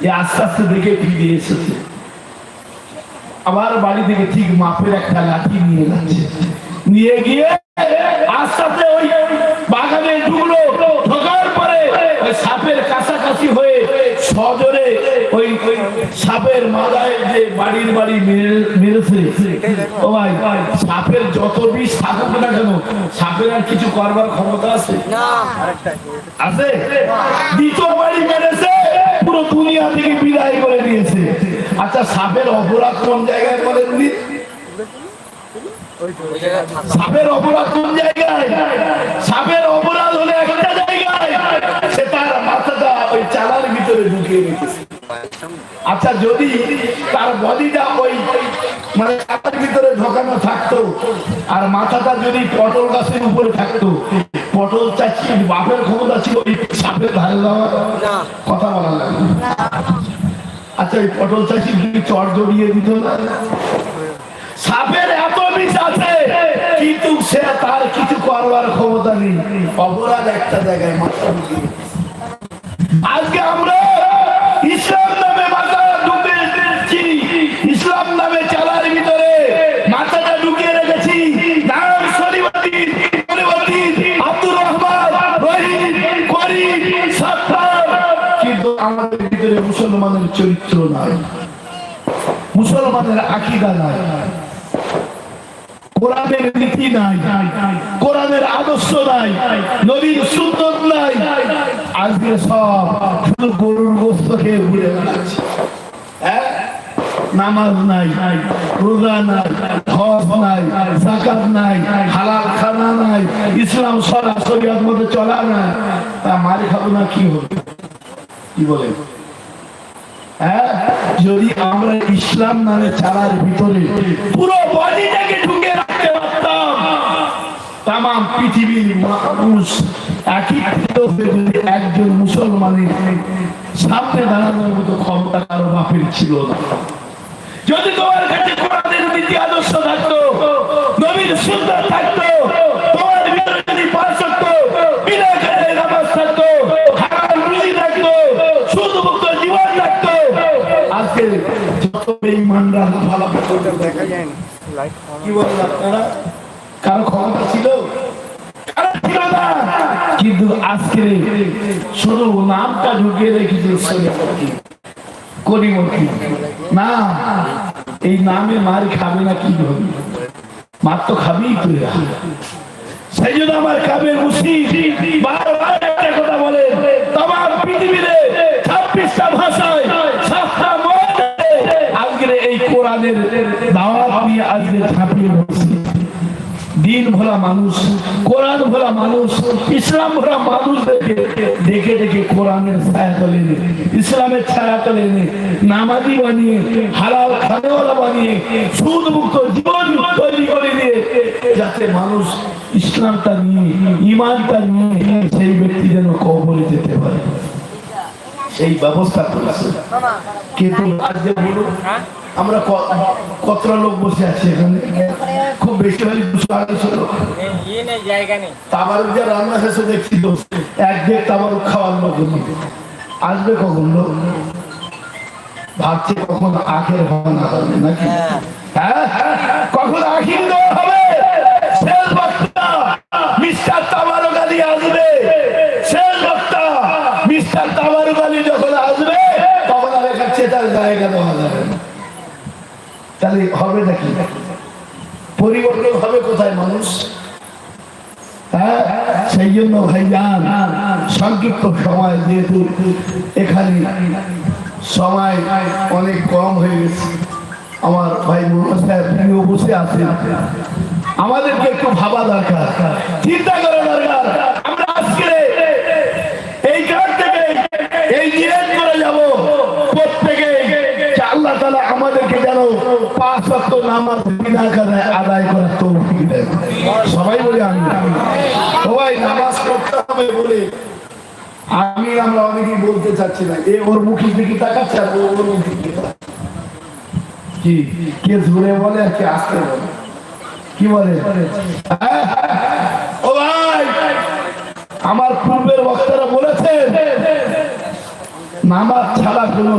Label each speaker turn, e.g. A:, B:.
A: যে আস্তে আস্তে দেখে ফিরে এসেছে। আবার বাড়ি থেকে ঠিক মাপের একটা লাঠি নিয়ে যাচ্ছে। নিয়ে গিয়ে আস্তে আস্তে ওই বাগানে ঢুকলো। ঢোকার পরে ওই সাপের কাছাকাছি হয়ে সজরে ওই সাপের মাথায় যে বাড়ির বাড়ি মেরে- মেরেছে। ও ভাই সাপের যত বিষ থাকুক না কেন সাপের আর কিছু করবার ক্ষমতা আছে? আছে? দ্বিতীয় বাড়ি পুরো দুনিয়া থেকে বিদায় করে দিয়েছে। আচ্ছা সাপের অপরাধ কোন জায়গায় বলেন দি সাপের অপরাধ কোন জায়গায়? সাপের অপরাধ হলে একটা জায়গায়, সে তার মাথাটা ওই চালার ভিতরে ঢুকিয়ে রেখেছে। আচ্ছা যদি তার বডিটা ওই মানে চালার ভিতরে ঢোকানো থাকতো, আর মাথাটা যদি পটল গাছের উপরে থাকতো, পটল চাচ্ছি বাপের ক্ষমতা ছিল কথা বলা লাগে আচ্ছা ওই পটল চাষি চর জড়িয়ে দিত না? সাপের এত বিষ আছে কিন্তু সে তার কিছু করবার ক্ষমতা নেই। অপরাধ একটা জায়গায় মাথা আজকে আমরা ইসলাম নামে মাথা ঢুকেছি ইসলাম নামে আমাদের ভিতরে মুসলমানের চরিত্র নাই। মুসলমানের আকিদা নাই। কোরআনের নীতি নাই। কোরআনের আদর্শ নাই। নবীর সুন্দর নাই। আজকে সব শুধু গরুর গোস্ত খেয়ে ঘুরে বেড়াচ্ছে। হ্যাঁ? নামাজ নাই, রোজা নাই, হজ নাই জাকাত নাই, হালাল খানা নাই, ইসলাম সরাসরি মধ্যে চলা নাই। তা মারি খাব না, কি হবে? কি বলে? হ্যাঁ? যদি আমরা ইসলাম নামে চালার ভিতরে পুরো বডিটাকে ঢুকে রাখতে পারতাম তাম পৃথিবীর মানুষ একই যদি একজন মুসলমানের সামনে দাঁড়ানোর মতো ক্ষমতা কারও বাপের ছিল না। যদি তোমার কাছে কোরআনের নীতি আদর্শ থাকতো, নবীর সুন্দর থাকতো আজকে যত বেঈমানরা লাফালাফি করতে দেখা যায় না। কি বলেন আপনারা? কারও ক্ষমতা ছিল? কিন্তু আজকে শুধু নামটা ঢুকিয়ে রেখেছে করিমতি না এই নামে মার খাবে না কি হবে? মার তো খাবেই তো এরা। সেই জন্য আমার কাবের মুসিদ বারবার একটা কথা বলে তোমার পৃথিবীতে দিন ভোলা মানুষ, কোরআন ভোলা মানুষ, ইসলাম ভোলা মানুষ দেখে দেখে কোরআনের ছায়া তলে ইসলামের ছায়া তলে নামাজি বানিয়ে, হালাল বানিয়ে সুদ মুক্ত জীবন তৈরি করে দিয়ে, যাতে মানুষ ইসলামটা নিয়ে, ইমানটা নিয়ে সেই ব্যক্তি যেন কবরে যেতে পারে। সেই ব্যবস্থা করেছে। কিন্তু আজকে বলুন আমরা কতটা লোক বসে আছি এখানে? খুব বেশি দুশো আড়াইশো লোক যে রান্না শেষে দেখছি এক দেড় তাবার খাওয়ার লোক আসবে কখন লোক ভাবছে কখন আখের হওয়া না নাকি? হ্যাঁ।, হ্যাঁ, হ্যাঁ, হ্যাঁ কখন আখের হবে নাকি? পরিবর্তন হবে কোথায় মানুষ? হ্যাঁ, সেই জন্য ভাইজান সংক্ষিপ্ত সময় যেহেতু এখানে সময় অনেক কম হয়ে গেছে। আমার ভাই মুন্না সাহেব তিনিও বসে আছেন। আমাদেরকে একটু ভাবা দরকার। চিন্তা করা দরকার আমরা আজকে এই কাজ থেকে এই নিয়ত করে যাব প্রত্যেকে যে আল্লাহ তালা আমাদেরকে যেন পাঁচ ওয়াক্ত নামাজ বিনা করে আদায় করার তৌফিক দেন সবাই বলে আমি। সবাই নামাজ পড়তে হবে বলে আমি আমরা অনেকেই বলতে চাচ্ছি না। এ ওর মুখের দিকে তাকাচ্ছে আর ওর মুখের দিকে কি? কে জোরে বলে আর কে আসতে বলে? কি বলে? ও ভাই, আমার পূর্বের বক্তারা বলেছেন, নামাজ ছাড়া কোনো